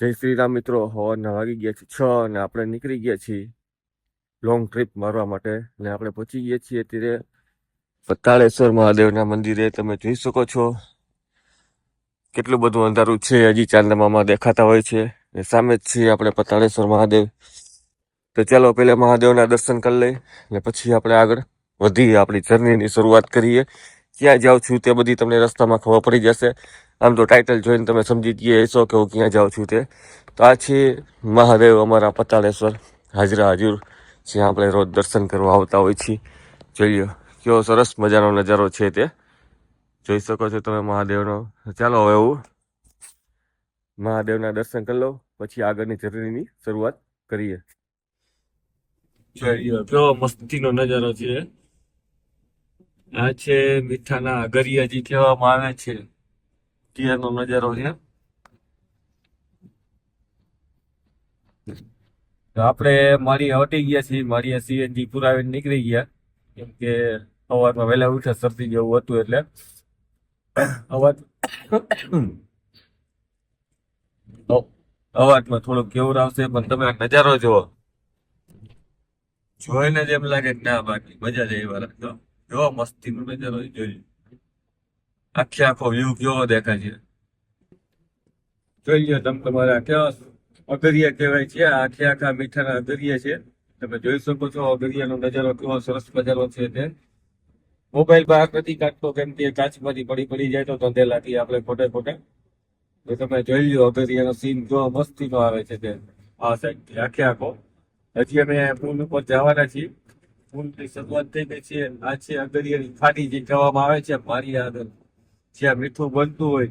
જય શ્રી રામ મિત્રો હવાના વાગી ગયા છે છ અને આપણે નીકળી ગયા છીએ લોંગ ટ્રીપ મારવા માટે ને આપણે પહોંચી ગયા છીએ અત્યારે પતાળેશ્વર મહાદેવના મંદિરે. તમે જોઈ શકો છો કેટલું બધું અંધારું છે. હજી ચાંદમામાં દેખાતા હોય છે ને સામે જ છીએ આપણે પતાળેશ્વર મહાદેવ. તો ચાલો પહેલા મહાદેવના દર્શન કરી લઈએ ને પછી આપણે આગળ વધીએ આપણી જર્નીની શરૂઆત કરીએ. ક્યાં જાઉં છું તે બધી તમને રસ્તામાં ખબર પડી જશે. આમ તો ટાઇટલ જોઈને તમે સમજી ગયા હશો કે હું ક્યાં જાઉં છું તે. તો આ છે મહાદેવ અમારા પતાળેશ્વર હાજરા હાજુર. જ્યાં આપણે રોજ દર્શન કરવા આવતા હોય છીએ. જોઈએ. કેવો સરસ મજાનો નજારો છે તે. જોઈ શકો છો તમે મહાદેવનો. ચાલો હવે હું મહાદેવના દર્શન કરી લો પછી આગળની જર્નીની શરૂઆત કરીએ. કેવો મસ્તીનો નજારો છે. આ છે મીઠાના અગરિયાજી કહેવામાં આવે છે. ત્યાંનો નજારો છે. આપણે મારી હટી ગયા છીએ. મારી સીએનજી પુરાવીને નીકળી ગયા. કેમ કે સવારમાં વહેલા ઉઠ્યા શરદી જેવું હતું એટલે. અવાજ અવાજમાં થોડુંક કેવું આવશે, પણ તમે નજારો જુઓ. જોઈને જ એમ લાગે ના, બાકી મજા જ એવા રાખતો જો મસ્તીનો નજારો જોઈ આખે આખો વ્યૂ કેવો દેખાય છે જોઈ લો તમે તમારા કેવા અગરિયા કહેવાય છે આખે આખા મીઠાના અગરિયા છે તમે જોઈ શકો છો અગરિયાનો નજારો કેવો સરસ મજાનો છે તે મોબાઈલ બહાર નથી કાઢતો કેમ કે કાચમાંથી પડી પડી જાય તો ધંધેલાથી આપણે ખોટે ખોટે તો તમે જોઈ લો અગરિયાનો સીન કેવો મસ્તીનો આવે છે તે આ સાઈડ આખે આખો હજી અમે પુલ ઉપર જવાના છીએ મીઠું બનતું હોય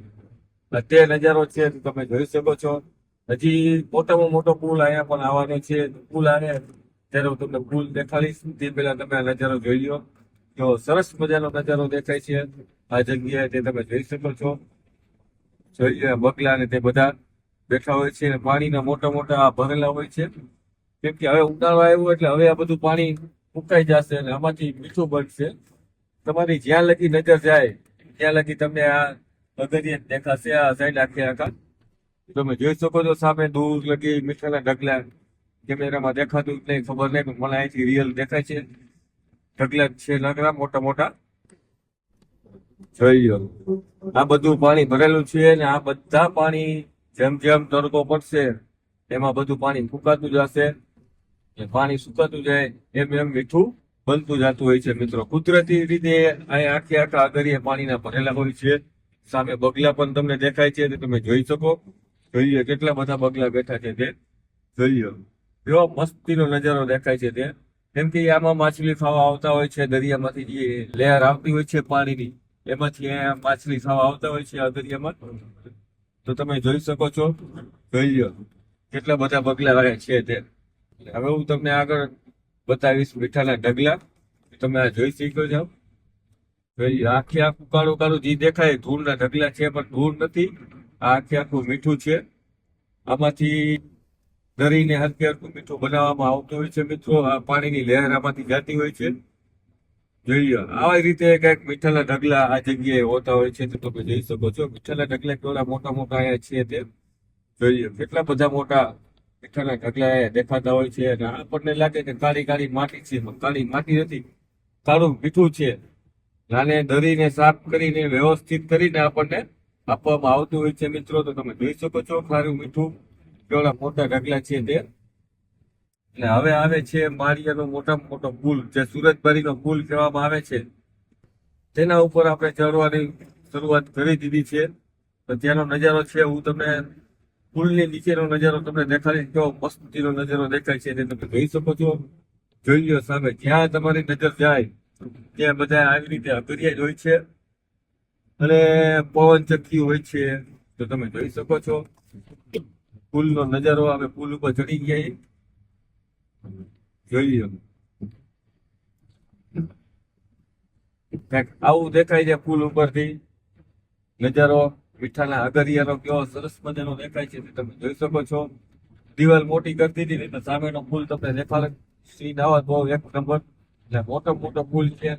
તે નજારો છે, તમે જોઈ શકો છો. હજી મોટામાં મોટો પુલ અહીંયા પણ આવવાનો પુલ આવે, ત્યારે હું તમને તે પહેલા તમે નજારો જોઈ લો. સરસ મજાનો નજારો દેખાય છે, આ જગ્યાએ તે તમે જોઈ શકો છો. જોઈએ બગલા ને તે બધા બેઠા હોય છે. પાણીના મોટા મોટા ભરેલા હોય છે. કેમ કે હવે ઉનાળો આવ્યો, એટલે હવે આ બધું પાણી ફૂંકાઈ જશે અને આમાંથી મીઠું બનશે. તમારી જ્યાં લગી નજર જાય, ત્યાં લગી તમને આ અગરિયા દેખાશે, આ સાઈડ આખે આખા. તમે જોઈ શકો છો સામે દૂર લગી મીઠાના ઢગલા કેમેરામાં દેખાતું જ નહીં, ખબર નહીં, પણ મને અહીંથી રિયલ દેખાય છે. ઢગલા છે નગરા મોટા મોટા. જોઈ આ બધું પાણી ભરેલું છે અને આ બધા પાણી જેમ જેમ તડકો પડશે, એમાં બધું પાણી ફૂંકાતું જશે. એ પાણી સુકાતું જાય, એમ એમ મીઠું બનતું જતું હોય છે મિત્રો. કુદરતી રીતે અહીં આખે આખા આગળીએ પાણીના ભરેલા હોય છે. સામે બગલા પણ તમને દેખાય છે તમે જોઈ શકો. જોઈએ કેટલા બધા બગલા બેઠા છે તે. જોઈએ. એવો મસ્તીનો નજારો દેખાય છે તે. કેમ કે આમાં માછલી ખાવા આવતા હોય છે, દરિયામાંથી જે લહેર આવતી હોય છે પાણીની, એમાંથી માછલી ખાવા આવતા હોય છે આ દરિયામાં. તો તમે જોઈ શકો છો. જોઈ કેટલા બધા બગલા છે તે. હવે હું તમને આગળ બતાવીશ મીઠાના ઢગલા. તમે આ જોઈ શકો છો? આખી. આખું કાળું કાળું જે દેખાય ધૂળના ઢગલા છે, પણ ધૂળ નથી. આ આખી આખું મીઠું છે. આમાંથી દરીને હરકે હલકું મીઠું બનાવવામાં આવતું હોય છે મિત્રો. આ પાણીની લહેર આમાંથી જતી હોય છે. જોઈએ, આવા રીતે કંઈક મીઠાના ઢગલા આ જગ્યાએ હોતા હોય છે તો તમે જોઈ શકો છો. મીઠાના ઢગલા કેવડા મોટા મોટા અહીંયા છે તે. જોઈએ, કેટલા બધા મોટા મીઠાના ઢગલા દેખાતા હોય છે અને આપણને લાગે કે કાળી કાળી માટી છે કાળી માટી નથી. કાળું મીઠું છે. નાને દરીને સાફ કરીને વ્યવસ્થિત કરીને આપણને આપવામાં આવતું હોય છે મિત્રો. તો તમે જોઈ શકો છો ખારું મીઠું. કેવડા મોટા ઢગલા છે તે. એટલે હવે આવે છે માળિયાનો મોટામાં મોટો પુલ, જે સુરતબારીનો પુલ કહેવામાં આવે છે. તેના ઉપર આપણે ચડવાની શરૂઆત કરી દીધી છે. તો ત્યાંનો નજારો છે, હું તમને પુલની નીચેનો નજારો તમને દેખાય કેવો મસ્તીનો નજારો દેખાય છે તે તમે જોઈ શકો છો. જોઈ લો સામે, જ્યાં તમારી નજર જાય, ત્યાં બધા આવી રીતે અગરિયા હોય છે. અને પવન ચક્કી હોય છે, તો તમે જોઈ શકો છો. પુલનો નજારો અમે પુલ ઉપર ચડી ગયા. જોઈ લો આવું દેખાય છે પુલ ઉપરથી. નજારો મીઠાના અગરિયાનો કેવો સરસ મજાનો દેખાય છે, તમે જોઈ શકો છો. દિવાલ મોટી કરતી હતી એટલે સામેનો પુલ તમને દેખાડે. શ્રી આવે બહુ એક નંબર. એટલે મોટો મોટો પુલ છે.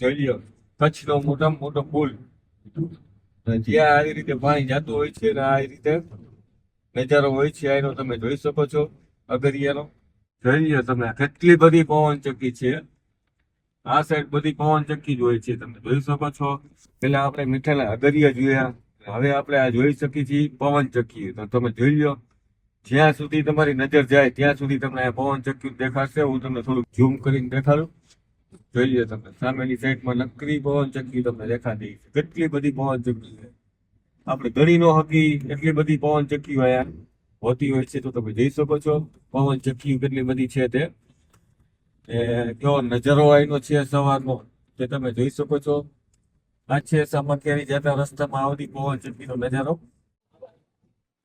જોઈ લો કચ્છનો મોટામાં મોટો પુલ જ્યાં આવી રીતે પાણી જતું હોય છે અને આ રીતે નજારો હોય છે એનો તમે જોઈ શકો છો, અગરિયાનો. જોઈ લો તમે, કેટલી બધી પવન ચક્કી છે. આ સાઈડ બધી પવન ચક્કી જ હોય છે, તમે જોઈ શકો છો. પેલા આપણે મીઠાના અગરિયા જોયા. હવે આપણે આ જોઈ શકીએ છીએ પવન ચક્કી તો તમે જોઈ લો, જ્યાં સુધી તમારી નજર જાય ત્યાં સુધી તમને આ પવન ચક્કી દેખાશે. હું તમને થોડુંક ઝૂમ કરીને દેખાડું. જોઈ લો તમને સામેની સાઈડમાં નકરી પવન ચક્કી તમને દેખાતી કેટલી બધી પવન ચક્કી છે. આપણે ગણી નો હકી એટલી બધી પવન ચક્કીઓ અહીંયા હોતી હોય છે તો તમે જોઈ શકો છો, પવન ચક્કી કેટલી બધી છે તે. કેવો નજારો અહીંનો છે સવારનો, તે તમે જોઈ શકો છો. આ છે સામખિયારી જતા રસ્તામાં આવતી પવન ચટકીનો નજારો.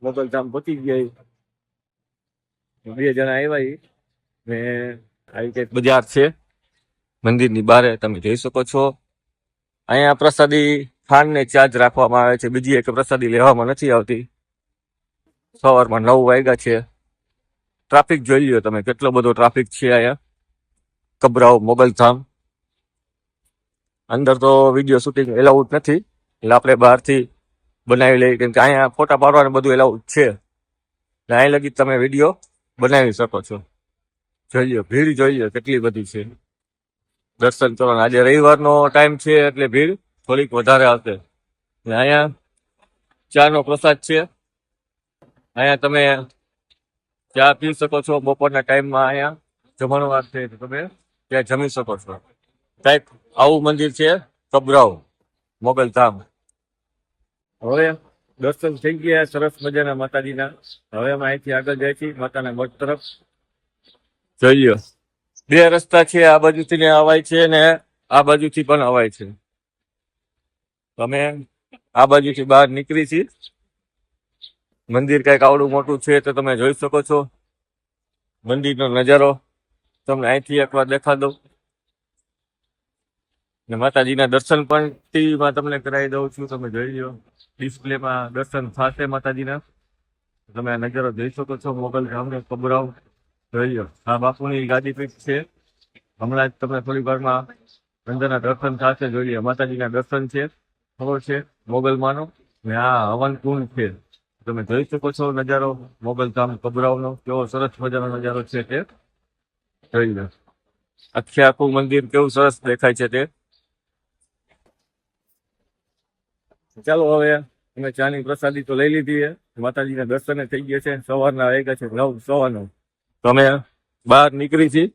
મોગલધામ પતી ગયા બે જણા આવ્યા. ને આવી કંઈક બજાર છે. મંદિરની બારે તમે જોઈ શકો છો. અહીંયા પ્રસાદી ખાંડ ને ચાર્જ રાખવામાં આવે છે. બીજી એક પ્રસાદી લેવામાં નથી આવતી. સવારમાં નવ વાગ્યા છે. ટ્રાફિક જોઈ લ્યો તમે. કેટલો બધો ટ્રાફિક છે અહીંયા. કબરાવ, મોગલધામ. અંદર તો વીડિયો શૂટિંગ એલાઉડ નથી. એટલે આપણે બહારથી બનાવી લઈએ. કેમ કે અહીંયા ફોટા પાડવાનું બધું એલાઉડ છે. એટલે અહીં લગી તમે વીડિયો બનાવી શકો છો. જોઈએ, ભીડ જોઈએ કેટલી બધી છે. દર્શન કરવાનું. આજે રવિવારનો ટાઈમ છે એટલે ભીડ થોડીક વધારે આવશે ને અહીંયા ચાનો પ્રસાદ છે. અહીંયા તમે ચા પી શકો છો. બપોરના ટાઈમમાં અહીંયા જમણવાર છે. તમે ત્યાં જમી શકો છો. કંઈક આવું મંદિર છે કબરાવ મોગલધામ હવે દર્શન થઈ ગયા સરસ મજાના માતાજીના. હવે અમે અહીંથી આગળ જાય છીએ માતાના મઠ તરફ. જોઈ બે રસ્તા છે આ બાજુથી ને અવાય છે ને આ બાજુથી પણ અવાય છે. તમે આ બાજુથી બહાર નીકળી છી. મંદિર કંઈક આવડું મોટું છે તો તમે જોઈ શકો છો. મંદિરનો નજારો. તમને અહીંથી એકવાર દેખા દઉં. ને માતાજીના દર્શન પણ ટીવીમાં તમને કરાવી દઉં છું. તમે જોઈ લો ડિસ્પ્લેમાં દર્શન થશે માતાજીના. તમે આ નજારો જોઈ શકો છો. મોગલ ગામને કબરાવ જોઈ લો આ બાપુની ગાદી પીઠ છે. હમણાં જ તમને થોડી વારમાં અંદરના દર્શન થશે. જોઈ લો માતાજીના દર્શન છે. ખબર છે? મોગલમાંનો ને આ હવન કુંડ છે. તમે જોઈ શકો છો નજારો. મોગલધામ કબરાવનો કેવો સરસ મજાનો નજારો છે તે. જોઈ લો આખે આખું મંદિર કેવું સરસ દેખાય છે તે. ચાલો હવે અમે ચાની પ્રસાદી તો લઈ લીધી છે. માતાજીના દર્શન થઈ ગયા છે. સવારના વાગ્યા છે, નવ સવા નવ તો અમે બહાર નીકળી છીએ.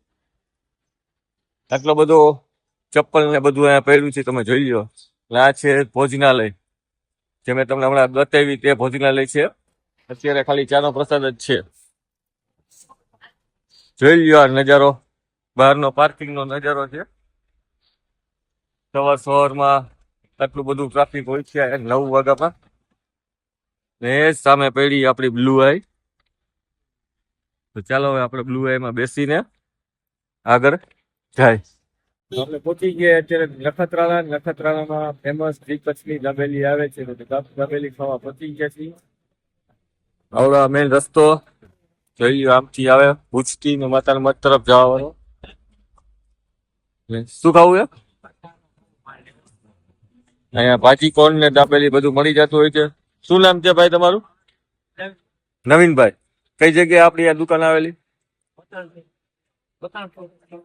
આટલો બધો ચપ્પલ ને બધું અહીંયા પહેર્યું છે, તમે જોઈ લો આ છે ભોજનાલય. જે મેં તમને હમણાં બતાવી તે ભોજનાલય છે. અત્યારે ખાલી ચાનો પ્રસાદ જ છે. જોઈ લ્યો આ નજારો. બહારનો પાર્કિંગનો નજારો છે. સવાર સવારમાં આટલું બધું ટ્રાફિક હોય છે નવ વાગ્યામાં. ને સામે પડી આપણી બ્લુ આઈ તો ચાલો હવે આપણે બ્લુ આઈમાં બેસીને આગળ જાય. આપણે પહોંચી ગયા અત્યારે નખત્રાલા નખત્રાણામાં ફેમસ કચ્છની દાબેલી આવે છે. તો દાબેલી ખાવા પહોંચી ગયા છીએ. આવડો મેન રસ્તો. જોઈ આમથી આવે. ભૂજથી ને માતાના મઠ તરફ જવાનો. ને શું ખાવું છે? અહીંયા ભાજી કોણ ને દાબેલી બધું મળી જતું હોય છે. શું નામ છે ભાઈ તમારું? નવીનભાઈ. કઈ જગ્યાએ આપણી આ દુકાન આવેલી?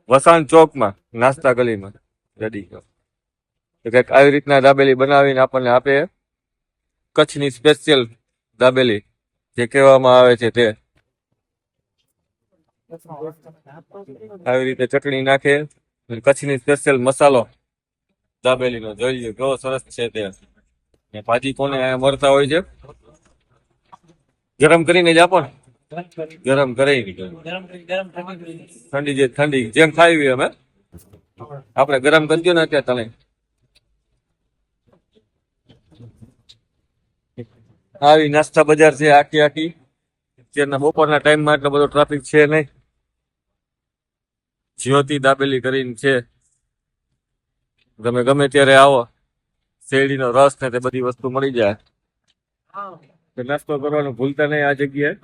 વસાણ ચોકમાં, નાસ્તા ગલીમાં. રેડી કંઈક આવી રીતના દાબેલી બનાવીને આપણને આપે. કચ્છની સ્પેશિયલ દાબેલી, જે કહેવામાં આવે છે તે. આવી રીતે ચટણી નાખે કચ્છની સ્પેશિયલ મસાલો. દાબેલીનો જોઈએ કેવો સરસ છે તે. પાછી કોને મરતા હોય છે? ગરમ કરીને જ આપો ને. ગરમ કરી ઠંડી જે, ઠંડી જેમ ખાવી અમે આપણે ગરમ કરી દો ને અત્યારે તમે આવી નાસ્તા બજાર છે આખી આખી. અત્યારના બપોરના ટાઈમમાં એટલો બધો ટ્રાફિક છે નહીં. જ્યોતિ દાબેલી કરીને છે. તમે ગમે ત્યારે આવો. શેરડીનો રસ ને તે બધી વસ્તુ મળી જાય. નાસ્તો કરવાનું ભૂલતા નહીં આ જગ્યાએ.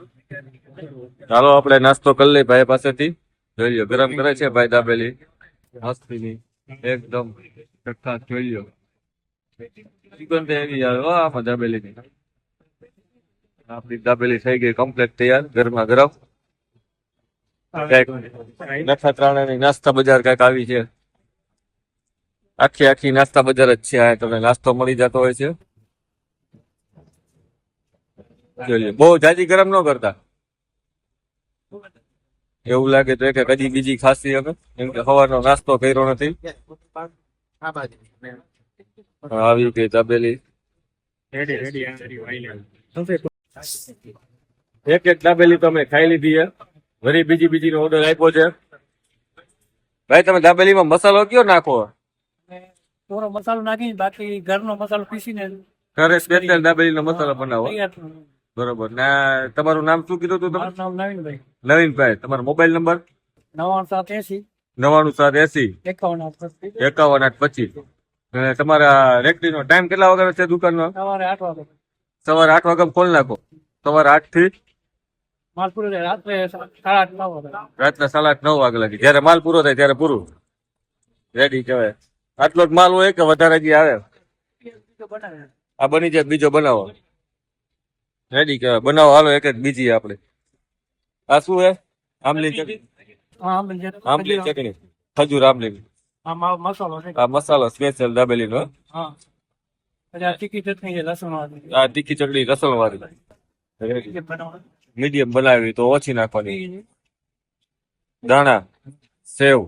ચાલો આપણે નાસ્તો કરી લઈએ ભાઈ પાસેથી. જોઈ લો ગરમ કરે છે ભાઈ દાબેલી. મસ્તીની, એકદમ ચખ્ખા જોઈ ચિકન તો એવી આવે આમાં દાબેલીની. આપણી દાબેલી થઈ ગઈ કમ્પ્લીટ તૈયાર, ઘરમાં ગરમ. કંઈક નખત્રાણાની નાસ્તા બજાર કંઈક આવી છે. આખી આખી નાસ્તા બજાર જ છે, આ તમને નાસ્તો મળી જતો હોય છે. બહુ જાજી ગરમ ન કરતા. એવું લાગે તો કે કદી બીજી ખાસી હવે, કેમ કે સવારનો નાસ્તો કર્યો નથી. આવી ગઈ દાબેલી. એક એક દાબેલી તમે ખાઈ લીધી છે. વરી બીજી બીજી નો ઓર્ડર આપ્યો છે. ભાઈ, તમે દાબેલીમાં મસાલો કયો નાખો? થોડો મસાલો નાખી બાકી ઘરનો મસાલો પીસીને ઘરે સ્પેશિયલ દાબેલીનો મસાલો બનાવો. બરોબર. ને તમારું નામ શું કીધું તું તમે? નામ નવીનભાઈ. નવીનભાઈ. તમારો મોબાઈલ નંબર? નવાણું સાત એસી. નવાણું સાત એસી. એકાવન. એકાવન આઠ પચીસ. અને તમારા રેકડી નો ટાઈમ કેટલા વાગ્યા છે દુકાનનો? સવારે આઠ વાગે. સવારે આઠ વાગે ખોલ નાખો. સવારે આઠથી માલ પૂરો થાય રાત્રે સાડા આઠ નવ વાગે. રાત્રે સાડા આઠ નવ વાગે લાગી. જયારે માલ પૂરો થાય ત્યારે પૂરું. રેડી કહેવાય. આટલો જ માલ હોય કે વધારે જે આવે? આ બની જાય બીજો બનાવો? રેડી કહેવાય બનાવો? હાલો એક જ બીજી આપણે આ શું હે? આમલી ચટણી. આમલી ચટણી. ખજૂર આમલી આ મસાલો સ્પેશિયલ દાબેલીનો હા. આ તીખી ચટણી લસણ વાળી. મીડિયમ બનાવી. તો ઓછી નાખવાની. દાણા સેવ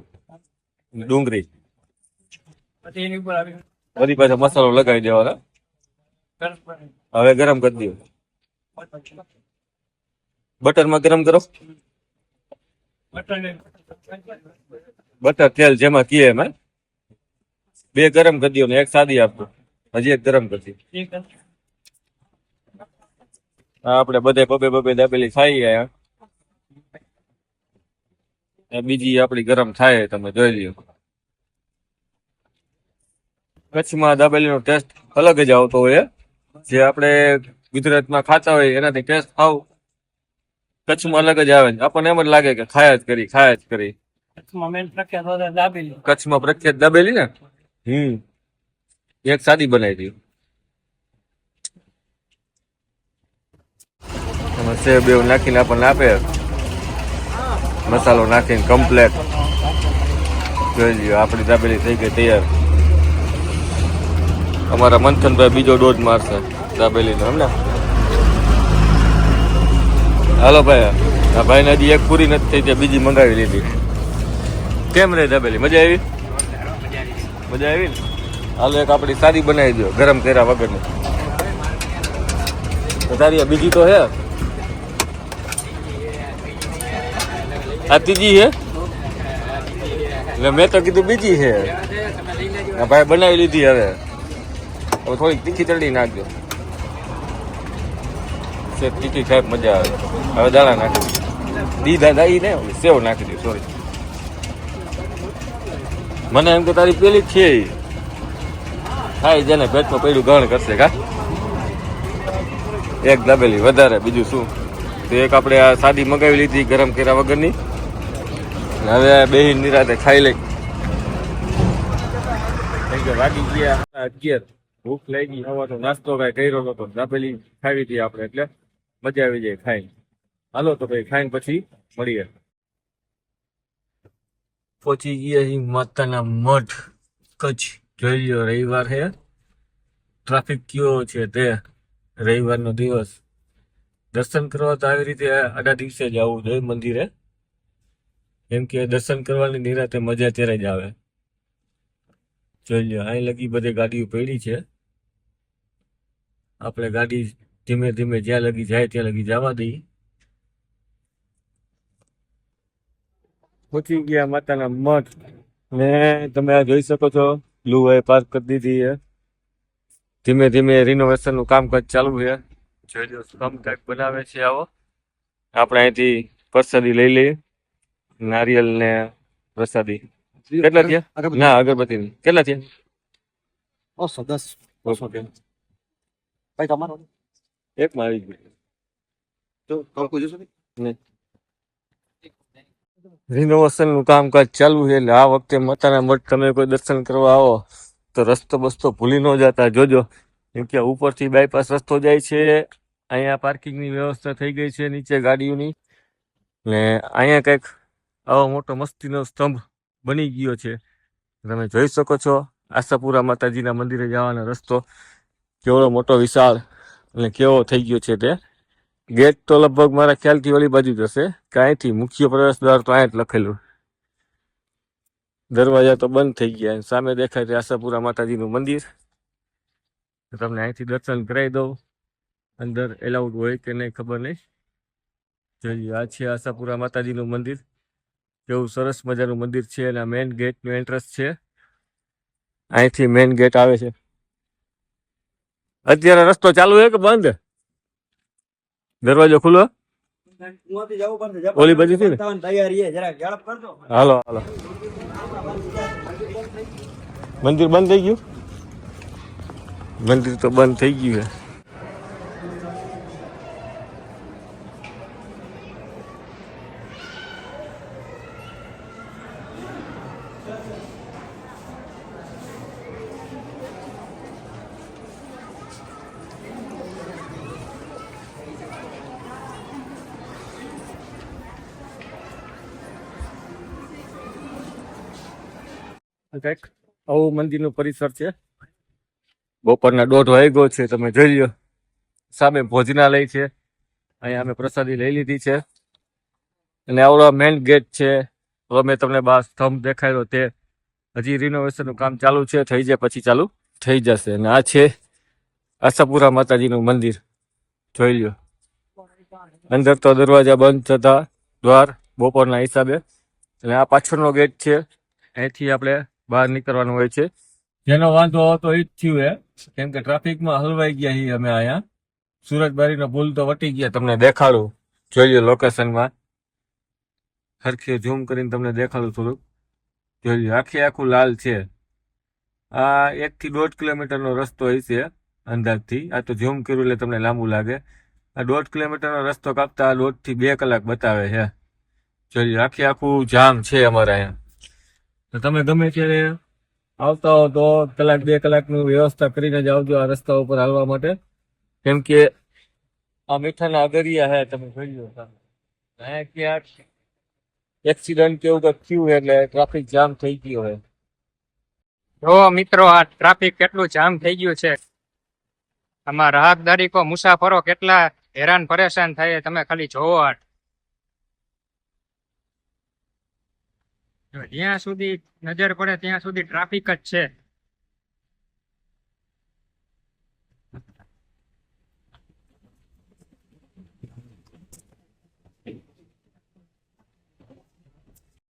ડુંગળી. પછી એની ઉપર આવી બધી પાછો મસાલો લગાવી દેવાનો. હવે ગરમ કરી દો બટરમાં ગરમ કરો. બટર તેલ જેમાં કીએ એમ. બે ગરમ કરી દો ને એક સાદી આપજો. હજી એક ગરમ કરી દો એક આ આપણે બધે બબે બબે દાબેલી ખાઈ ગયા. બીજી આપણી ગરમ થાય તમે જોઈ લ્યો. કચ્છમાં દાબેલીનો ટેસ્ટ અલગ જ આવતો હોય જે આપણે ગુજરાતમાં ખાતા હોય એનાથી ટેસ્ટ આવ. કચ્છમાં અલગ જ આવે આપણને એમ જ લાગે કે ખાયા જ કરી ખાયા જ કરી. કચ્છમાં પ્રખ્યાત દાબેલી. ને? હમ. એક સાદી બનાવી દઉં એમાં સેવ બેવ નાખીને આપણને આપે. મસાલો નાખીને કમ્પ્લેટ જોઈ લ્યો આપણી દાબેલી થઈ ગઈ તૈયાર. અમારા મંથનભાઈ બીજો ડોઝ મારશે. દાબેલીનો એમ ને હાલો ભાઈ, આ ભાઈને હજી એક પૂરી નથી થઈ, તે બીજી મંગાવી લીધી. કેમ રે દાબેલી, મજા આવી? મજા આવી ને? હાલો એક આપણી સારી બનાવી દો ગરમ કર્યા વગરની. તારી બીજી તો હે? આ ત્રીજી હે? એટલે મેં તો કીધું બીજી છે આ ભાઈ બનાવી લીધી હવે. હવે થોડીક તીખી ચડી નાખજો. સેવ તીખી ખાય, મજા આવે. હવે દાણા નાખી દીધા દાઈ ને સેવ નાખી દઉં સોરી મને એમ કે તારી પેલી છે. ખાઈ જેને પેટમાં પડ્યું ગણ કરશે કા એક દાબેલી વધારે, બીજું શું? તો એક આપણે આ સાદી મગાવી લીધી ગરમ કર્યા વગરની. હવે બે નિરાતે ખાઈ લઈ. વાગી ગયા અગિયાર. ભૂખ લાગી હવાનો નાસ્તો કાંઈ કર્યો નતો દાબેલી ખાવી હતી આપણે, એટલે મજા આવી જાય ખાઈ હાલો તો ભાઈ, ખાઈને પછી મળીએ. પહોંચી ગયા અહીં માતાના મઠ કચ્છ. જોઈ લ્યો, રવિવાર હે. ટ્રાફિક કયો છે તે, રવિવારનો દિવસ. દર્શન કરવા તો આવી રીતે આડા દિવસે જ આવવું જોઈએ મંદિરે. કેમ કે દર્શન કરવાની નિરાતે મજા ત્યારે જ આવે. જોઈ લો અહીં લગી બધી ગાડીઓ પડી છે. આપણે ગાડી ધીમે ધીમે જ્યાં લગી જાય ત્યાં લગી જવા દઈએ. પહોંચી ગયા માતાના મઠ. ને તમે આ જોઈ શકો છો બ્લુ એ પાર્ક કરી દીધી છે. ધીમે ધીમે રિનોવેશનનું કામકાજ ચાલુ છે. જોઈ લો સ્તંભ ટાઈપ બનાવે છે આવો. આપણે અહીંથી પ્રસાદી લઈ લઈએ. નારિયેલ ને પ્રસાદી. કેટલા થયા? ના અગરબત્તી કેટલા થયા? બસો દસ. ઓકે ભાઈ તમારો? એક માં આવી ગયું તો કંકુ જોશો ને? રિનોવેશનનું કામકાજ ચાલુ છે એટલે આ વખતે માતાના મઠ તમે કોઈ દર્શન કરવા આવો તો રસ્તો બસ્તો ભૂલી ન જતા. જોજો કેમ કે ઉપરથી બાયપાસ રસ્તો જાય છે અહીંયા પાર્કિંગની વ્યવસ્થા થઈ ગઈ છે નીચે ગાડીઓની. ને અહીંયા કંઈક આવો મોટો મસ્તીનો સ્તંભ બની ગયો છે. તમે જોઈ શકો છો આશાપુરા માતાજીના મંદિરે જવાનો રસ્તો. કેવડો મોટો વિશાળ અને કેવો થઈ ગયો છે તે? ગેટ તો લગભગ મારા ખ્યાલથી ઓલી બાજુ જ હશે. કે અહીંથી મુખ્ય પ્રવેશ દ્વાર તો અહીંયા જ લખેલું. દરવાજા તો બંધ થઈ ગયા સામે દેખાય છે આશાપુરા માતાજીનું મંદિર. તમને અહીંથી દર્શન કરાવી દઉં. અંદર એલાઉડ હોય કે નહીં ખબર નહીં. જોઈએ, આ છે આશાપુરા માતાજીનું મંદિર. કેવું સરસ મજાનું મંદિર છે અને આ મેઇન ગેટનું એન્ટ્રન્સ છે. અહીંથી મેઇન ગેટ આવે છે. અત્યારે રસ્તો ચાલુ છે કે બંધ? દરવાજો ખુલ્લો? ઓલી બાજુથી ને? હાલો હાલો. મંદિર બંધ થઈ ગયું? મંદિર તો બંધ થઈ ગયું કંઈક આવું મંદિરનું પરિસર છે. બપોરના દોઢ વાગ્યો છે, તમે જોઈ લો સામે ભોજનાલય છે. અહીંયા અમે પ્રસાદી લઈ લીધી છે. અને આવડો મેઇન ગેટ છે. હવે મેં તમને બહાર સ્તંભ દેખાડ્યો તે. હજી રિનોવેશનનું કામ ચાલુ છે, થઈ જાય પછી ચાલુ થઈ જશે. અને આ છે આશાપુરા માતાજીનું મંદિર. જોઈ લ્યો. અંદર તો દરવાજા બંધ થતા દ્વાર બપોરના હિસાબે. અને આ પાછળનો ગેટ છે. અહીંથી આપણે બહાર નીકળવાનું હોય છે. જેનો વાંધો હતો એ જ થયું હે. કેમ કે ટ્રાફિકમાં હલવાઈ ગયા છીએ અમે અહીંયા. સુરતબારીનો પુલ તો વટી ગયા, તમને દેખાડું. જોઈએ લોકેશનમાં સરખી ઝૂમ કરીને તમને દેખાડું થોડુંક. જોઈ લો આખે આખું લાલ છે. આ એકથી દોઢ કિલોમીટરનો રસ્તો હશે અંદાજથી. આ તો ઝૂમ કર્યું એટલે તમને લાંબુ લાગે. આ દોઢ કિલોમીટરનો રસ્તો કાપતા આ દોઢથી બે કલાક બતાવે છે. જોઈએ આખે આખું જામ છે અમારા અહીંયા. તો તમે ગમે ત્યારે આવતા હો તો કલાક, બે કલાકનું વ્યવસ્થા કરીને જ આવજો આ રસ્તા ઉપર હાલવા માટે. કેમ કે આ મીઠાના અગરિયા હે, તમે જોઈ લો. અહીંયા ક્યાંક એક્સિડન્ટ કેવું કંઈક થયું એટલે ટ્રાફિક જામ થઈ ગયો હે. જો મિત્રો, આ ટ્રાફિક કેટલું જામ થઈ ગયું છે. આમાં રાહતદારીકો મુસાફરો કેટલા હેરાન પરેશાન થાય તમે ખાલી જોવો આ. જ્યાં સુધી નજર પડે ત્યાં સુધી ટ્રાફિક જ છે.